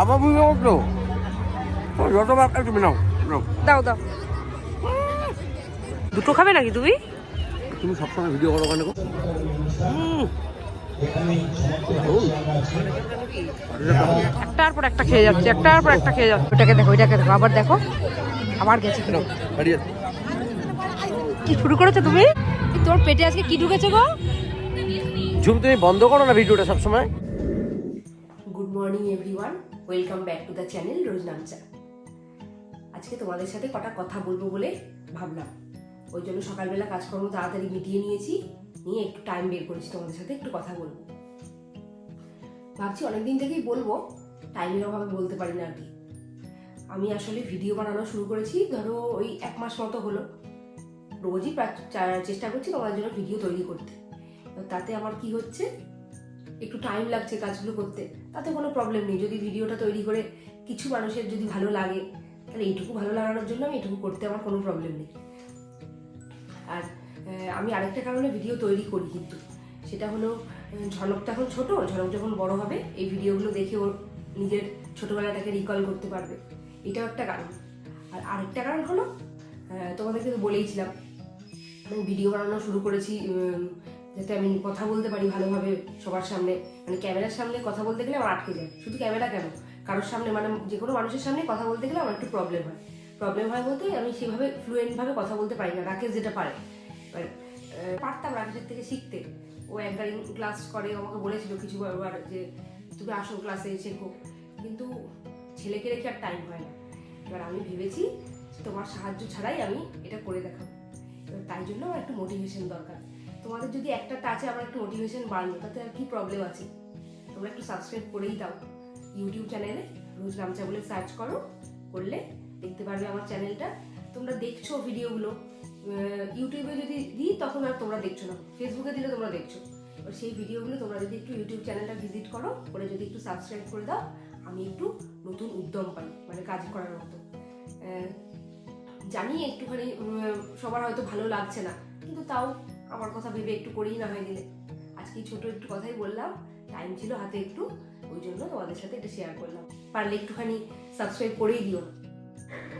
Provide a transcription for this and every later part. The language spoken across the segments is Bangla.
আবার বুঝতে পারছ যতবার খাই তুমি নাও দাও দাও। দুটো খাবে নাকি তুমি? তুমি সবসময় ভিডিও করো কেন একটার পর একটা খেয়ে যাচ্ছে একটার পর একটা খেয়ে যাচ্ছে। ওটাকে দেখো ওইটাকে দেখো আবার দেখো। আবার গেছে। কি? শুরু করেছ তুমি? তোর পেটে আজকে কি ঢুকেছে গো? ঝুম তুমি বন্ধ করো না ভিডিওটা সবসময়? Good morning everyone welcome back to the channel রোজ নামচা আজকে তোমাদের সাথে কটা কথা বলব বলে ভাবলাম। ওই জন্য সকালবেলা কাজকর্ম তাড়াতাড়ি মিটিয়ে নিয়েছি, নিয়ে একটু টাইম বের করেছি তোমাদের সাথে, একটু কথা বলব। ভাবছি অনেকদিন থেকেই বলব টাইমের অভাবে বলতে পারি না আর কি। আমি আসলে ভিডিও বানানো শুরু করেছি, ধরো ওই এক মাস মতো হলো। রোজই চেষ্টা করছি তোমাদের জন্য ভিডিও তৈরি করতে। তাতে আমার কি হচ্ছে? একটু টাইম লাগছে কাজগুলো করতে, তাতে কোনো প্রবলেম নেই। যদি ভিডিওটা তৈরি করে কিছু মানুষের যদি ভালো লাগে, তাহলে এইটুকু ভালো লাগানোর জন্য আমি এটুকু করতে আমার কোনো প্রবলেম নেই। আর আমি আরেকটা কারণে ভিডিও তৈরি করি কিন্তু। সেটা হলো তো এখন ছোটো ঝনক যখন বড় হবে, এই ভিডিওগুলো দেখে ওর নিজের ছোটোবেলাটাকে রিকল করতে পারবে। এটাও একটা কারণ। আর আরেকটা কারণ হলো তোমাদেরকে তো বলেইছিলাম, আমি ভিডিও বানানো শুরু করেছি যাতে আমি কথা বলতে পারি ভালোভাবে সবার সামনে। মানে ক্যামেরার সামনে কথা বলতে গেলে আমার আটকে যায়। শুধু ক্যামেরা কেন? কারোর সামনে মানে যে কোনো মানুষের সামনে কথা বলতে গেলে আমার একটু প্রবলেম হয়। প্রবলেম হয় বলতে আমি সেভাবে ফ্লুয়েন্টভাবে কথা বলতে পারি না, রাকেশ যেটা পারে। পারতাম রাকেশের থেকে শিখতে। ও একবার ক্লাস করে আমাকে বলেছিল কিছু বার যে, তুমি আসো ক্লাসে শেখো কিন্তু ছেলেকে রেখে আর টাইম হয় না। এবার আমি ভেবেছি তোমার সাহায্য ছাড়াই আমি এটা করে দেখাবো। এবার তাই জন্য আমার একটু মোটিভেশন দরকার। তোমাদের যদি একটা টাচে আমার একটু মোটিভেশন বাড়লো, তাতে আর কি প্রবলেম আছে? তোমরা একটু সাবস্ক্রাইব করেই দাও। ইউটিউব চ্যানেলে রোজ গামছা বলে সার্চ করো, করলে দেখতে পারবে আমার চ্যানেলটা তোমরা দেখছ ভিডিওগুলো ইউটিউবে যদি দিই, তখন আর তোমরা দেখছ না। ফেসবুকে দিলে তোমরা দেখছ। এবার সেই ভিডিওগুলো তোমরা যদি একটু ইউটিউব চ্যানেলটা ভিজিট করো, করে যদি একটু সাবস্ক্রাইব করে দাও, আমি একটু নতুন উদ্যম পাই মানে কাজ করার মতো। জানি একটুখানি সবার হয়তো ভালো লাগছে না, কিন্তু তাও আমার কথা ভেবে একটু করেই না হয়ে গেলে। আজকে ছোট একটু কথাই বললাম টাইম ছিল হাতে একটু, ওই জন্য তোমাদের সাথে এটা শেয়ার করলাম। পারলে একটুখানি সাবস্ক্রাইব করেই দিও।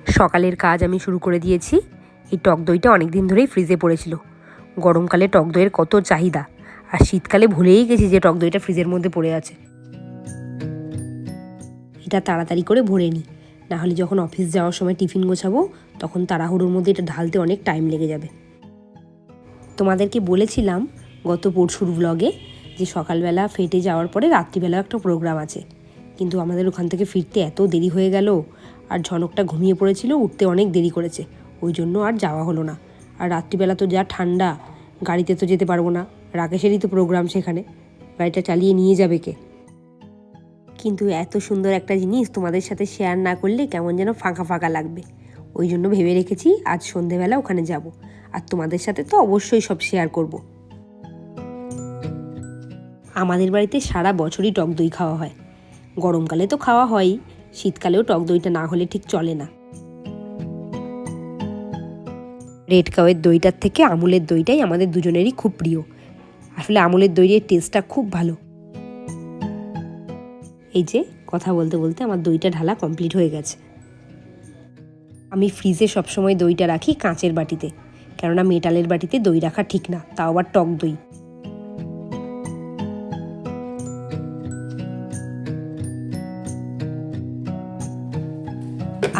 সকালের কাজ আমি শুরু করে দিয়েছি। এই টক দইটা অনেক দিন ধরেই ফ্রিজে পড়েছিল। গরমকালে টক দইয়ের কত চাহিদা। আর শীতকালে ভুলেই গেছি যে টক দইটা ফ্রিজের মধ্যে পড়ে আছে। এটা তাড়াতাড়ি করে ভরে নিই নাহলে যখন অফিস যাওয়ার সময় টিফিন গোছাবো, তখন তাড়াহুড়োর মধ্যে এটা ঢালতে অনেক টাইম লেগে যাবে। তোমাদেরকে বলেছিলাম গত পরশুর ব্লগে যে সকালবেলা ফেটে যাওয়ার পরে রাত্রিবেলা একটা প্রোগ্রাম আছে। কিন্তু আমাদের ওখান থেকে ফিরতে এত দেরি হয়ে গেল আর ঝনকটা ঘুমিয়ে পড়েছিল, উঠতে অনেক দেরি করেছে। ওই জন্য আর যাওয়া হলো না। আর রাত্রিবেলা তো যা ঠান্ডা, গাড়িতে তো যেতে পারব না। রাকেশেরই তো প্রোগ্রাম সেখানে। গাড়িটা চালিয়ে নিয়ে যাবে কে? কিন্তু এত সুন্দর একটা জিনিস তোমাদের সাথে শেয়ার না করলে কেমন যেন ফাঁকা ফাঁকা লাগবে। ওই জন্য ভেবে রেখেছি আজ সন্ধেবেলা ওখানে যাব। আর তোমাদের সাথে তো অবশ্যই সব শেয়ার করব। আমাদের বাড়িতে সারা বছরই টক দই খাওয়া হয়। গরমকালে তো খাওয়া হয়ই, শীতকালেও টক দইটা না হলে ঠিক চলে না। রেড কাউয়ের দইটার থেকে আমুলের দইটাই আমাদের দুজনেরই খুব প্রিয়। আসলে আমুলের দইয়ের টেস্টটা খুব ভালো। এই যে, কথা বলতে বলতে আমার দইটা ঢালা কমপ্লিট হয়ে গেছে। আমি ফ্রিজে সবসময় দইটা রাখি কাঁচের বাটিতে, কেননা মেটালের বাটিতে দই রাখা ঠিক না, তাও আবার টক দই।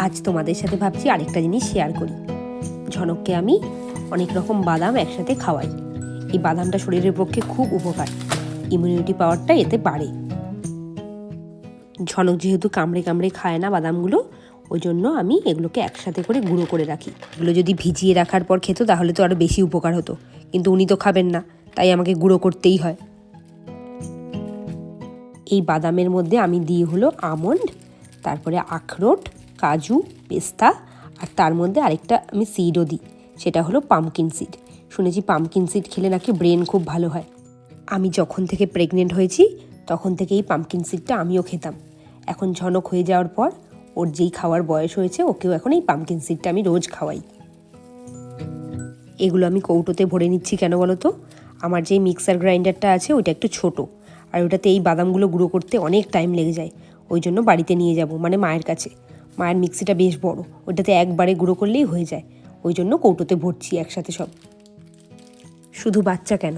আজ তোমাদের সাথে ভাবছি আরেকটা জিনিস শেয়ার করি। ঝনককে আমি অনেক রকম বাদাম একসাথে খাওয়াই। এই বাদামটা শরীরের পক্ষে খুব উপকার ইমিউনিটি পাওয়ারটা এতে বাড়ে। ঝনক যেহেতু কামড়ে কামড়ে খায় না বাদামগুলো ওই জন্য আমি এগুলোকে একসাথে করে গুঁড়ো করে রাখি। এগুলো যদি ভিজিয়ে রাখার পর খেত, তাহলে তো আরও বেশি উপকার হতো। কিন্তু উনি তো খাবেন না, তাই আমাকে গুঁড়ো করতেই হয়। এই বাদামের মধ্যে আমি দিই হলো আমন্ড, তারপরে আখরোট, কাজু, পেস্তা, আর তার মধ্যে আরেকটা আমি সিডও দিই, সেটা হলো পামকিন সিড শুনেছি পামকিন সিড খেলে নাকি ব্রেন খুব ভালো হয়। আমি যখন থেকে প্রেগনেন্ট হয়েছি, তখন থেকে এই পামকিন সিডটা আমিও খেতাম। এখন ঝনক হয়ে যাওয়ার পর ওর যেই খাওয়ার বয়স হয়েছে, ওকেও এখন এই পামকিন সিডটা আমি রোজ খাওয়াই। এগুলো আমি কৌটোতে ভরে নিচ্ছি কেন বলো তো? আমার যে মিক্সার গ্রাইন্ডারটা আছে, ওইটা একটু ছোট। আর ওটাতে এই বাদামগুলো গুঁড়ো করতে অনেক টাইম লেগে যায়। ওই জন্য বাড়িতে নিয়ে যাব মানে মায়ের কাছে। মায়ের মিক্সিটা বেশ বড়। ওটাতে একবারে গুঁড়ো করলেই হয়ে যায়। ওই জন্য কৌটোতে ভরছি একসাথে সব। শুধু বাচ্চা কেন?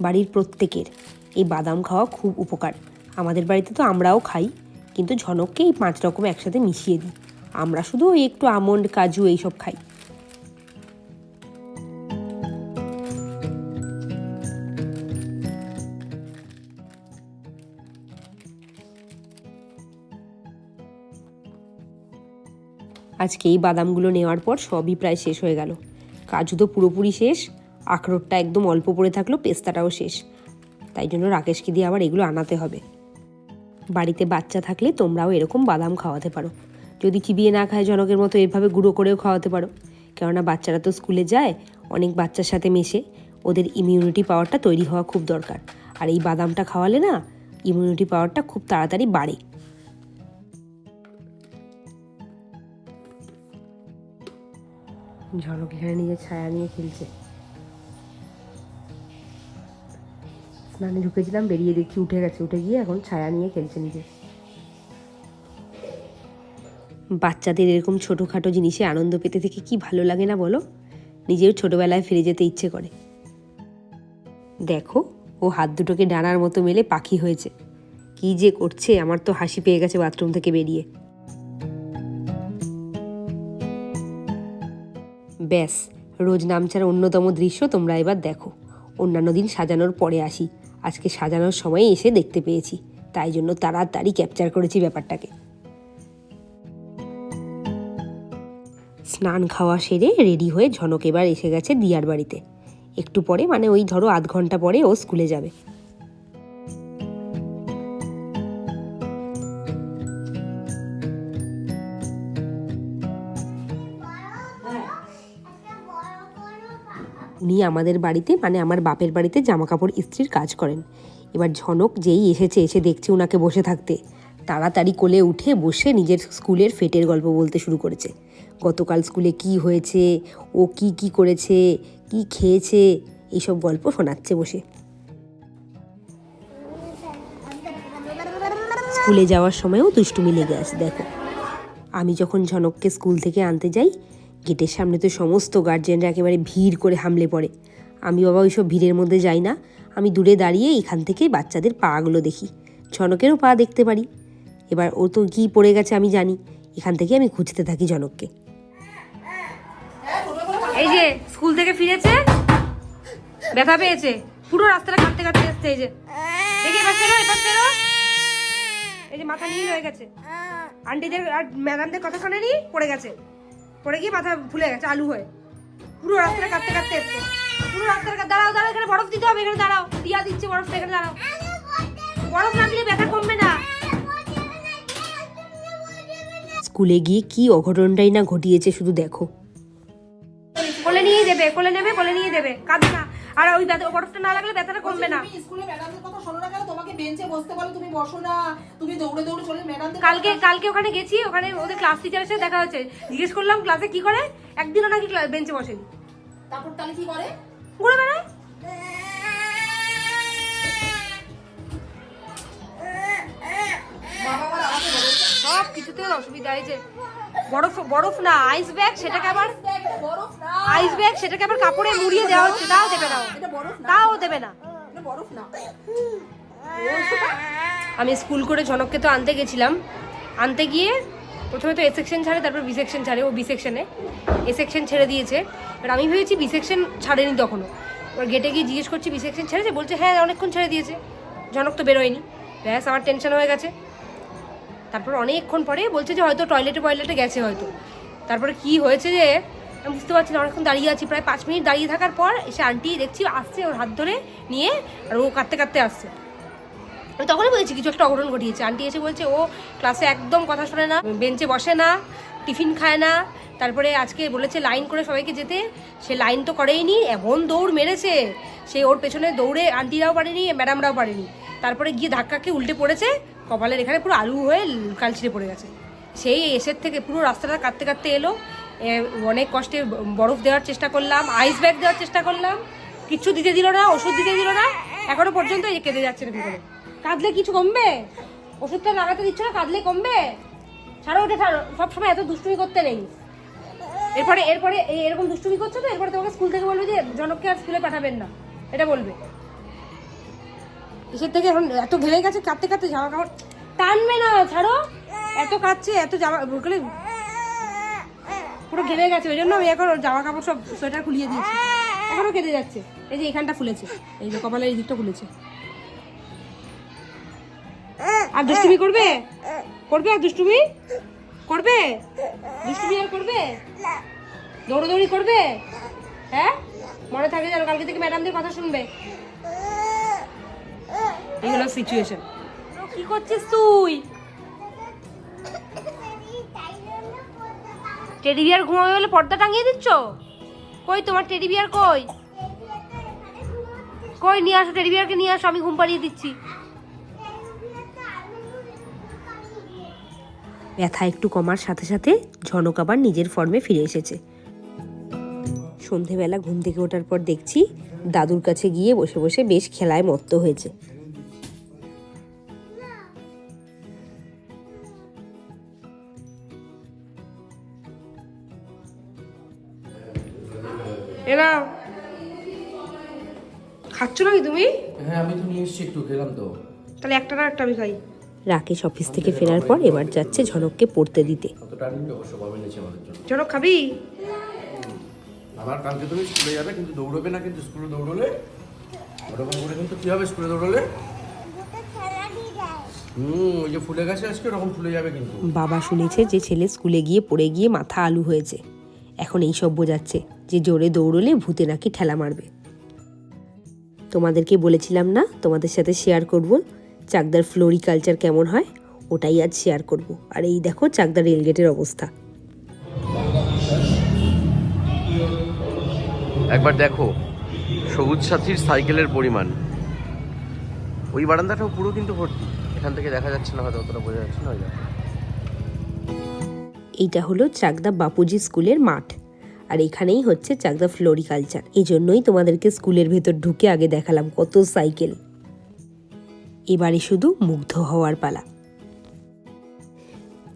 বাড়ির প্রত্যেকের। এই বাদাম খাওয়া খুব উপকার। আমাদের বাড়িতে তো আমরাও খাই। কিন্তু ঝনককে এই পাঁচ রকম একসাথে মিশিয়ে দিই। আমরা শুধু ওই একটু আমন্ড, কাজু এইসব খাই। আজকে এই বাদামগুলো নেওয়ার পর সবই প্রায় শেষ হয়ে গেল। কাজু তো পুরোপুরি শেষ, আখরোটটা একদম অল্প পড়ে থাকল পেস্তাটাও শেষ। তাই জন্য রাকেশকে দিয়ে আবার এগুলো আনাতে হবে। বাড়িতে বাচ্চা থাকলে তোমরাও এরকম বাদাম খাওয়াতে পারো। যদি চিবিয়ে না খায় জনকের মতো এভাবে গুঁড়ো করেও খাওয়াতে পারো। কেননা বাচ্চারা তো স্কুলে যায়, অনেক বাচ্চার সাথে মেশে, ওদের ইমিউনিটি পাওয়ারটা তৈরি হওয়া খুব দরকার। আর এই বাদামটা খাওয়ালে না ইমিউনিটি পাওয়ারটা খুব তাড়াতাড়ি বাড়ে। ঝনক এখানে নিজের ছায়া নিয়ে খেলছে। স্নানে ঢুকেছিলাম, বেরিয়ে দেখি উঠে গেছে। উঠে গিয়ে এখন ছায়া নিয়ে খেলছে নিজে। বাচ্চাদের এরকম ছোটোখাটো জিনিসে আনন্দ পেতে থেকে কি ভালো লাগে না বলো? নিজেও ছোটোবেলায় ফিরে যেতে ইচ্ছে করে। দেখো, ও হাত দুটোকে ডানার মতো মেলে পাখি হয়েছে। কি যে করছে, আমার তো হাসি পেয়ে গেছে বাথরুম থেকে বেরিয়ে। ব্যাস, রোজ নামচার অন্যতম দৃশ্য তোমরা এবার দেখো। অন্যান্য দিন সাজানোর পরে আসি। আজকে সাজানোর সময় এসে দেখতে পেয়েছি। তাই জন্য তাড়াতাড়ি ক্যাপচার করেছি ব্যাপারটাকে। স্নান খাওয়া সেরে রেডি হয়ে ঝনক এবার এসে গেছে দিয়ার বাড়িতে। একটু পরে মানে ওই ধরো আধ ঘণ্টা পরে ও স্কুলে যাবে। উনি আমাদের বাড়িতে মানে আমার বাপের বাড়িতে জামা কাপড় ইস্ত্রির কাজ করেন। এবার ঝনক যেই এসেছে, এসে দেখছে ওনাকে বসে থাকতে। তাড়াতাড়ি কোলে উঠে বসে নিজের স্কুলের ফেটের গল্প বলতে শুরু করেছে। গতকাল স্কুলে কি হয়েছে, ও কি কি করেছে, কি খেয়েছে, এইসব গল্প শোনাচ্ছে বসে। স্কুলে যাওয়ার সময়ও দুষ্টুমি লেগে আছে, দেখো। আমি যখন ঝনককে স্কুল থেকে আনতে যাই গেটের সামনে তো সমস্ত গার্জেনরা একেবারে ভিড় করে হামলে পড়ে। আমি বাবা ওইসব ভিড়ের মধ্যে যাই না। আমি দূরে দাঁড়িয়ে এখান থেকে বাচ্চাদের পাগুলো দেখি। ঝনকেরও পা দেখতে পারি। এবার ও তো কী পড়ে গেছে আমি জানি। এখান থেকে আমি খুঁজতে থাকি জনককে। এই যে, স্কুল থেকে ফিরেছে? ব্যথা পেয়েছে। পুরো রাস্তাটা কাটতে কাটতে এসছে এই যে। দেখি এবার ফেরো এবার ফেরো এই যে, মাথা নীল হয়ে গেছে। আন্টিদের আর ম্যাডামদের কথা শোনেনি? পড়ে গেছে। পড়ে গিয়ে মাথা ফুলে গেছে আলু হয়ে। পুরো রাস্তাটা কাটতে কাটতে এসছে। পুরো রাস্তাটা দাঁড়াও দাঁড়াও এখানে বরফ দিতে হবে এখানে দাঁড়াও। দিয়া দিচ্ছে বরফ এখানে দাঁড়াও। বরফ না দিলে ব্যথা কমবে না। স্কুলে গিয়ে কি অঘটনটাই না ঘটিয়েছে শুধু দেখো। কোলে নিয়ে দেবে কোলে নেবে কোলে নিয়ে দেবে। কাঁদবে না। আর ওই ব্যথা বরফটা না লাগলে ব্যথাটা কমবে না। তুমি স্কুলে ম্যাডামদের কথা শোনো না কেন? তোমাকে বেঞ্চে বসতে বলো তুমি বসো না। তুমি দৌড়ে দৌড়ে চলে ম্যাডামদের কালকে কালকে ওখানে গেছি ওখানে ওদের ক্লাস টিচারের সাথে দেখা হচ্ছে জিজ্ঞেস করলাম ক্লাসে কি করে? একদিনও নাকি বেঞ্চে বসেনি। তারপর তাহলে কি করে? ঘুরে বেড়ায়। সব কিছুতে অসুবিধা হয়েছে বরফ বরফ না আইস ব্যাগ সেটাকে আবার আইস ব্যাগ সেটাকে আবার কাপড়ে মুড়িয়ে দেওয়া হচ্ছে তাও দেবে না বরফ না। তাও দেবে না। বরফ না। আমি স্কুল করে ঝনককে তো আনতে গেছিলাম। আনতে গিয়ে প্রথমে তো এ সেকশন ছাড়ে তারপর বি সেকশন ছাড়ে ও বি সেকশনে এ। সেকশন ছেড়ে দিয়েছে। এবার আমি ভেবেছি বি সেকশন ছাড়েনি তখনও। এবার গেটে গিয়ে জিজ্ঞেস করছি বি সেকশন ছেড়েছে? বলছে হ্যাঁ অনেকক্ষণ ছেড়ে দিয়েছে। ঝনক তো বেরোয়নি। ব্যাস আমার টেনশন হয়ে গেছে। তারপর অনেকক্ষণ পরে বলছে যে হয়তো টয়লেটে টয়লেটে গেছে হয়তো। তারপরে কি হয়েছে যে, আমি বুঝতে পারছি না, অনেকক্ষণ দাঁড়িয়ে আছি, প্রায় পাঁচ মিনিট দাঁড়িয়ে থাকার পর এসে আন্টি দেখছি আসছে ওর হাত ধরে নিয়ে আর ও কাঁদতে কাঁদতে আসছে। তখনই বলেছি, কিছু একটা অঘটন ঘটিয়েছে। আন্টি এসে বলছে, ও ক্লাসে একদম কথা শোনে না বেঞ্চে বসে না, টিফিন খায় না। তারপরে আজকে বলেছে লাইন করে সবাইকে যেতে। সে লাইন তো করেইনি, এমন দৌড় মেরেছে। সে ওর পেছনে দৌড়ে আন্টিরাও পারেনি ম্যাডামরাও পারেনি। তারপরে গিয়ে ধাক্কাকে উল্টে পড়েছে। কপালের এখানে পুরো আলু হয়ে কাল ছিঁড়ে পড়ে গেছে। সেই এসের থেকে পুরো রাস্তাটা কাটতে কাটতে এলো। অনেক কষ্টে বরফ দেওয়ার চেষ্টা করলাম আইস ব্যাগ দেওয়ার চেষ্টা করলাম। কিচ্ছু দিতে দিল না, ওষুধ দিতে দিল না। এখনও পর্যন্ত এই কেঁদে যাচ্ছে এরকম করে। কাঁদলে কিছু কমবে? ওষুধটা লাগাতে দিচ্ছ না, কাঁদলে কমবে? ছাড়ো ওটা, ছাড়ো। সবসময় এত দুষ্টুমি করতে নেই। এরপরে এরপরে এরকম দুষ্টুমি করছ তো, এরপরে তোমাকে স্কুল থেকে বলবে যে, জনককে আর স্কুলে পাঠাবেন না। এটা বলবে। এসের থেকে এখন এত ঘেমে গেছে কাঁদতে কাঁদতে জামা কাপড় টানবে না, ছাড়ো। এত কাঁদছে, এত জামা বলে পুরো ঘেমে গেছে ওই জন্য আমি এখন জামা কাপড় সব সোয়েটার খুলিয়ে দিয়েছি। এখনও কেটে যাচ্ছে। এই যে এখানটা ফুলেছে এই যে কপালের এই দিকটা ফুলেছে আর দুষ্টুমি করবে? করবে আর দুষ্টুমি? করবে? দুষ্টুমি আর করবে? দৌড়াদৌড়ি করবে? হ্যাঁ? মনে থাকে যেন কালকে থেকে ম্যাডামদের কথা শুনবে। এই হলো সিচুয়েশন কি করছিস তুই? টেডি বিয়ার ঘুমাবে বলে পর্দা টাঙিয়ে দিচ্ছ? কই তোমার টেডি বিয়ার কই? কই নিয়ে আসো টেডি বিয়ারকে নিয়ে আসো আমি ঘুম পাড়িয়ে দিচ্ছি। ব্যথা একটু কমার সাথে সাথে ঝনক আবার নিজের ফর্মে ফিরে এসেছে। সন্ধেবেলা ঘুম থেকে ওঠার পর দেখছি দাদুর কাছে গিয়ে বসে বসে বেশ খেলায় মত্ত হয়েছে। এরা খাচ্ছ নাকি তুমি? হ্যাঁ আমি তো নিয়ে এসেছি একটু খেলাম তো। তাহলে একটা না একটা আমি খাই। রাকেশ অফিস থেকে ফেরার পর এবার যাচ্ছে ঝনককে পড়তে দিতে। কতটা নিবি অবশ্য পাবে নিচে আমাদের জন্য। চলো খাবি? আবার কালকে তুমি স্কুলে যাবে কিন্তু দৌড়বে না কিন্তু স্কুলে দৌড়লে ওরকম করে কিন্তু কি হবে স্কুলে দৌড়লে? হুম ওই যে ফুলে গেছে আজকে ওরকম ফুলে যাবে কিন্তু। বাবা শুনেছে যে ছেলে স্কুলে গিয়ে পড়ে গিয়ে মাথা আলু হয়েছে। এখন এই সব বোঝাচ্ছে। যে জোরে দৌড়লে ভূতে নাকি ঠেলা মারবে। তোমাদেরকে বলেছিলাম না তোমাদের সাথে শেয়ার করব। চাকদার ফ্লোরিকালচার কেমন হয় ওটাই আজ শেয়ার করব। আর এই দেখো চাকদার রেলগেটের অবস্থা। একবার দেখো সবুজ সাথীর সাইকেলের পরিমাণ। ওই বারান্দাটাও পুরো কিন্তু ভর্তি। এখান থেকে দেখা যাচ্ছে না হয়তো অতটা বোঝা যাচ্ছে না ওই এইটা হলো চাকদা বাপুজি স্কুলের মাঠ। আর এখানেই হচ্ছে চাকদা ফ্লোরিকালচার। এই জন্যই তোমাদেরকে স্কুলের ভেতর ঢুকে আগে দেখালাম কত সাইকেল। এবারে শুধু মুগ্ধ হওয়ার পালা।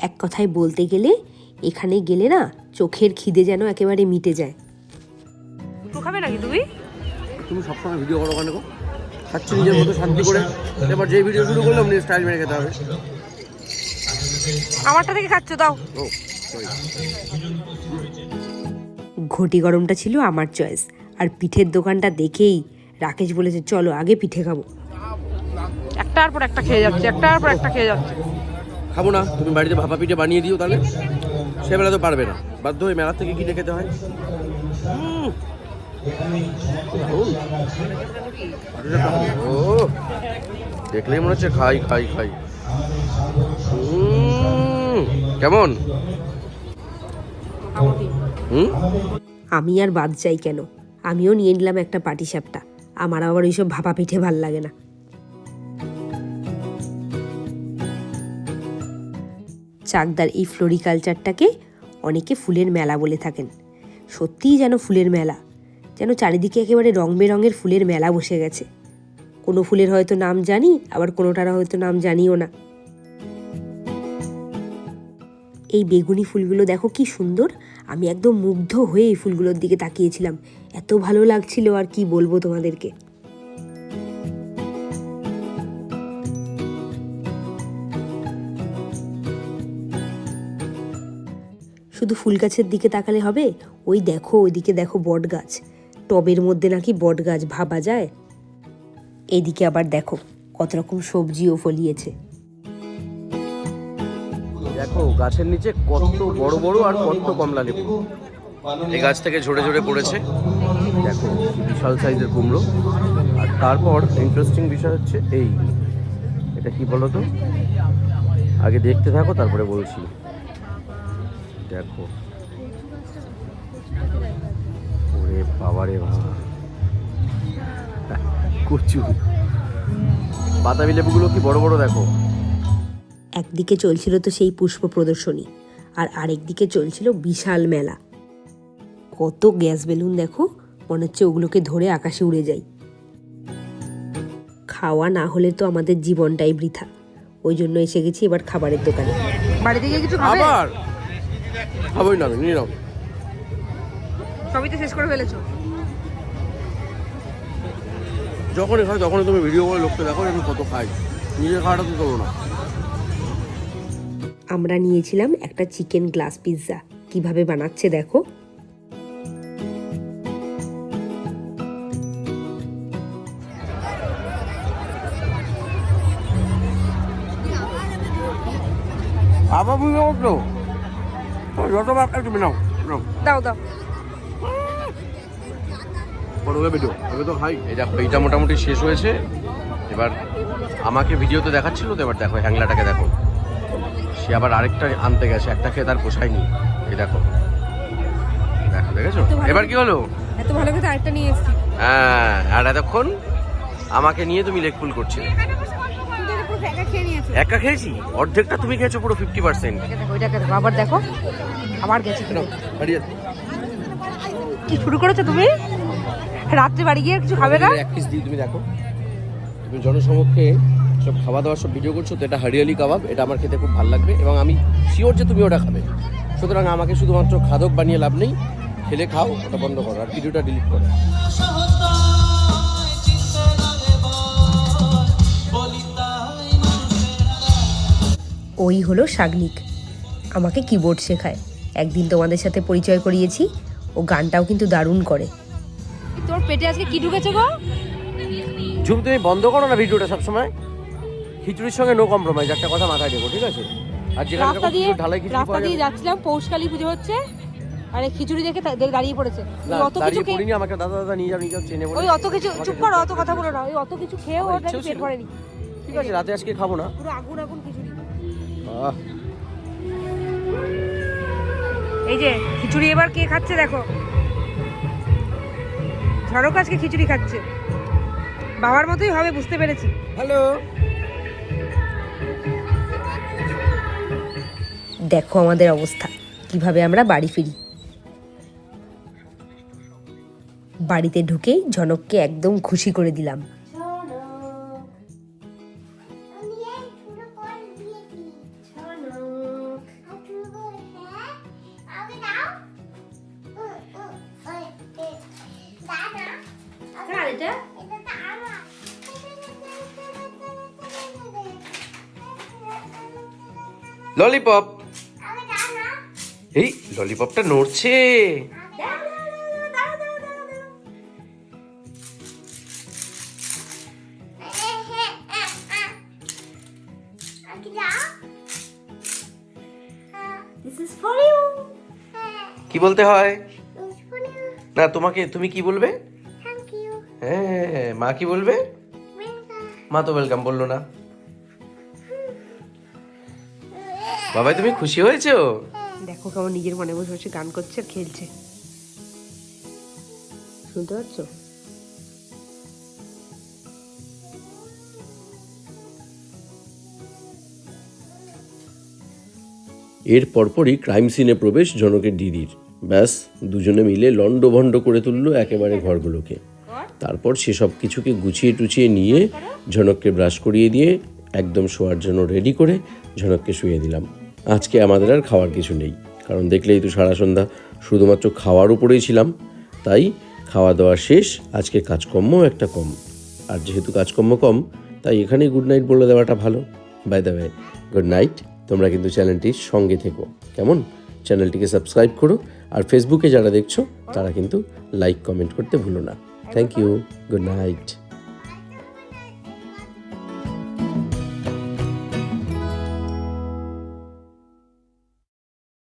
এক কথায় বলতে গেলে এখানে গেলে না চোখের খিদে যেন একেবারে মিটে যায়। খাবে নাকি তুমি? তুমি সবসময় ভিডিও করো গো? খাচ্ছি নিজের মতো শান্তি করে এবার যে ভিডিও শুরু করলাম নিয়ে স্টাইল মেরে খেতে হবে। আমারটা থেকে খাচ্ছ দাও। ও ঘটি গরমটা ছিল আমার চয়েস আর পিঠের দোকানটা দেখেই রাকেশ বলেছে চলো আগে পিঠে খাব। একটার পর একটা খেয়ে যাচ্ছে একটার পর একটা খেয়ে যাচ্ছে। খাব না তুমি বাড়িতে ভাপা পিঠে বানিয়ে দিও তাহলে। সেবেলা তো পারবে না। বাধ্য হয়ে মেলা থেকে কিনে খেতে হয়। ও দেখলেই মনে হচ্ছে খাই খাই খাই। কেমন? আমি আর বাদ যাই কেন? আমিও নিয়ে নিলাম একটা পাটিসাপটা। আমার আবার ওইসব ভাপা পিঠে ভালো লাগে না। চাকদার এই ফ্লোরিকালচারটাকে অনেকে ফুলের মেলা বলে থাকেন। সত্যিই যেন ফুলের মেলা। যেন চারিদিকে একেবারে রং বেরঙের ফুলের মেলা বসে গেছে। কোনো ফুলের হয়তো নাম জানি, আবার কোনোটার হয়তো নাম জানিও না। এই বেগুনি ফুলগুলো দেখো কি সুন্দর। আমি একদম মুগ্ধ হয়ে এই ফুলগুলোর দিকে তাকিয়েছিলাম। এত ভালো লাগছিল আর কি বলব তোমাদেরকে। শুধু ফুল গাছের দিকে তাকালে হবে? ওই দেখো, ওইদিকে দেখো বট গাছ। টবের মধ্যে নাকি বট গাছ ভাবা যায়? এদিকে আবার দেখো, কত রকম সবজিও ফলিয়েছে। দেখো গাছের নিচে কত বড় বড় আর কত কমলা লেবু। এই গাছ থেকে ঝরে ঝরে পড়েছে। দেখো বিশাল সাইজের কুমড়ো। আর তারপর ইন্টারেস্টিং বিষয় হচ্ছে এই এটা কি বলো তো আগে দেখতে থাকো তারপরে বলছি। দেখো। ওরে বাবারে বাবা। কচু বাতাবি লেবুগুলো কি বড় বড় দেখো? একদিকে চলছিল তো সেই পুষ্প প্রদর্শনী আর আরেক দিকে চলছিল বিশাল মেলা। কত গ্যাস বেলুন দেখো মনে হচ্ছে ওগুলোকে ধরে আকাশে উড়ে যাই। খাওয়া না হলে তো আমাদের জীবনটাই বৃথা। ওই জন্য এসে গেছি এবার খাবারের দোকানে। বাড়িতে গিয়ে কিছু আবার? খাবোই না নিয়ে নাও। সবই তো শেষ করে ফেলেছো। যখনই খাই তখনই তুমি ভিডিও করে লোককে দেখো আমি কত খাই। নিজের খাওয়াটা তো তোলো না। আমরা নিয়েছিলাম একটা চিকেন গ্লাস পিৎজা। কীভাবে বানাচ্ছে দেখো। আবার বুঝতে পারছ যত বার তুমি নাও নাও। দাও দাও। পড়বে ভিডিও আগে তো খাই। এই দেখো এইটা মোটামুটি শেষ হয়েছে। এবার আমাকে ভিডিওতে দেখাচ্ছিল তো এবার দেখো হ্যাংলাটাকে দেখো। সে আবার আরেকটা আনতে গেছে একটা খেয়ে তার পোষায়নি। এই দেখো। দেখো দেখেছ? এবার কি হলো? এত ভালো কথা আরেকটা নিয়ে এসেছি। হ্যাঁ আর এতক্ষণ আমাকে নিয়ে তুমি লেগ পুল করছিলে। খেয়ে একা খেয়েছি? অর্ধেকটা তুমি খেয়েছো পুরো ফিফটি পার্সেন্ট আবার দেখো আবার গেছে কি শুরু করেছ তুমি? রাত্রে বাড়ি গিয়ে কিছু খাবে না? এক পিস দিই তুমি দেখো। তুমি জনসমক্ষে সব খাওয়া দাওয়ার সব ভিডিও করছ তো এটা হরিয়ালি কাবাব এটা আমার খেতে খুব ভালো লাগবে এবং আমি শিওর যে তুমি ওটা খাবে। সুতরাং আমাকে শুধুমাত্র খাদক বানিয়ে লাভ নেই খেলে খাও ওটা বন্ধ করো আর ভিডিওটা ডিলিট করো। ওই হলো শাগনিক। আমাকে কিবোর্ড শেখায়। একদিন তোমাদের সাথে পরিচয় করিয়েছি ও গানটাও কিন্তু দারুণ করে। তোর পেটে আজকে কি ঢুকেছে গো? ঝুম তুমি বন্ধ করো না ভিডিওটা সবসময়? খিচুড়ির সঙ্গে নো কম্প্রোমাইজ একটা কথা মাথায় দেবো ঠিক আছে? আর যেখানে রাস্তা দিয়ে ঢালাই খিচুড়ি রাস্তা দিয়ে যাচ্ছিলাম পৌষকালী পুজো হচ্ছে আরে খিচুড়ি দেখে দাঁড়িয়ে পড়েছে। অত কিছু খেয়ে আমাকে দাদা দাদা নিয়ে যাও নিয়ে যাও চেনে বলে ওই অত কিছু চুপ করো অত কথা বলো না ওই অত কিছু খেয়েও নাকি পেট। ভরেনি। ঠিক আছে রাতে আজকে খাব না। পুরো আগুন আগুন খিচুড়ি। এই যে খিচুড়ি এবার কে খাচ্ছে দেখো? ঝড়ক আজকে খিচুড়ি খাচ্ছে। বাবার মতোই হবে বুঝতে পেরেছি। হ্যালো। দেখো আমাদের অবস্থা। কীভাবে আমরা বাড়ি ফিরি। বাড়িতে ঢুকেই জনককে একদম খুশি করে দিলাম। ললিপপ। এই ললিপপটা নড়ছে। কি বলতে হয়? না তোমাকে তুমি কি বলবে? হ্যাঁ মা কি বলবে? মা তো ওয়েলকাম বলল না। বাবাই তুমি খুশি হয়েছো? দেখো কেমন নিজের মনে বসে বসে গান করছে আর খেলছে। শুনতে পাচ্ছ? এর পরপরই ক্রাইম সিনে প্রবেশ জনকের দিদির। ব্যাস, দুজনে মিলে লণ্ডভণ্ড করে তুললো একেবারে ঘরগুলোকে। তারপর সেসব কিছুকে গুছিয়ে টুছিয়ে নিয়ে ঝনককে ব্রাশ করিয়ে দিয়ে একদম শোয়ার জন্য রেডি করে ঝনককে শুয়ে দিলাম। আজকে আমাদের আর খাওয়ার কিছু নেই। কারণ দেখলেই তো সারা সন্ধ্যা শুধুমাত্র খাওয়ার উপরেই ছিলাম। তাই খাওয়া দাওয়া শেষ, আজকে কাজকর্ম একটা কম। আর যেহেতু কাজকর্ম কম, তাই এখানেই গুড নাইট বলে দেওয়াটা ভালো। By the way good night তোমরা কিন্তু চ্যানেলটির সঙ্গে থেকো। কেমন? চ্যানেলটিকে সাবস্ক্রাইব করো। আর ফেসবুকে যারা দেখছ, তারা কিন্তু লাইক কমেন্ট করতে ভুলো না। Thank you good night